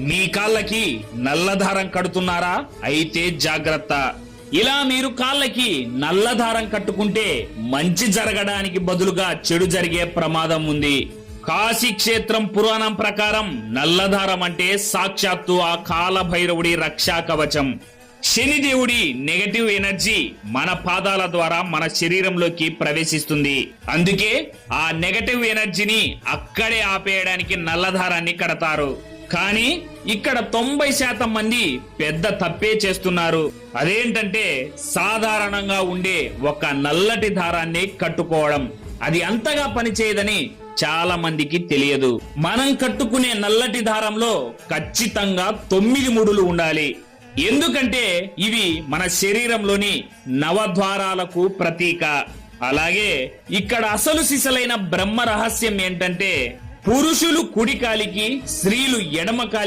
మీ కాళ్ళకి నల్లధారం కడుతున్నారా? అయితే జాగ్రత్త. ఇలా మీరు కాళ్ళకి నల్లధారం కట్టుకుంటే మంచి జరగడానికి బదులుగా చెడు జరిగే ప్రమాదం ఉంది. కాశీ క్షేత్రం పురాణం ప్రకారం నల్లధారం అంటే సాక్షాత్తు ఆ కాల భైరవుడి రక్షా కవచం. శనిదేవుడి నెగటివ్ ఎనర్జీ మన పాదాల ద్వారా మన శరీరంలోకి ప్రవేశిస్తుంది. అందుకే ఆ నెగటివ్ ఎనర్జీని అక్కడే ఆపేయడానికి నల్లదారాన్ని కడతారు. కానీ ఇక్కడ తొంభై శాతం మంది పెద్ద తప్పే చేస్తున్నారు. అదేంటంటే సాధారణంగా ఉండే ఒక నల్లటి దారాన్ని కట్టుకోవడం. అది అంతగా పనిచేయదని చాలా మందికి తెలియదు. మనం కట్టుకునే నల్లటి దారంలో ఖచ్చితంగా తొమ్మిది ముడులు ఉండాలి. ఎందుకంటే ఇవి మన శరీరంలోని నవద్వారాలకు ప్రతీక. అలాగే ఇక్కడ అసలు సిసలైన బ్రహ్మ రహస్యం ఏంటంటే పురుషులు కుడికాలికి స్త్రీలు ఎడమ కాలి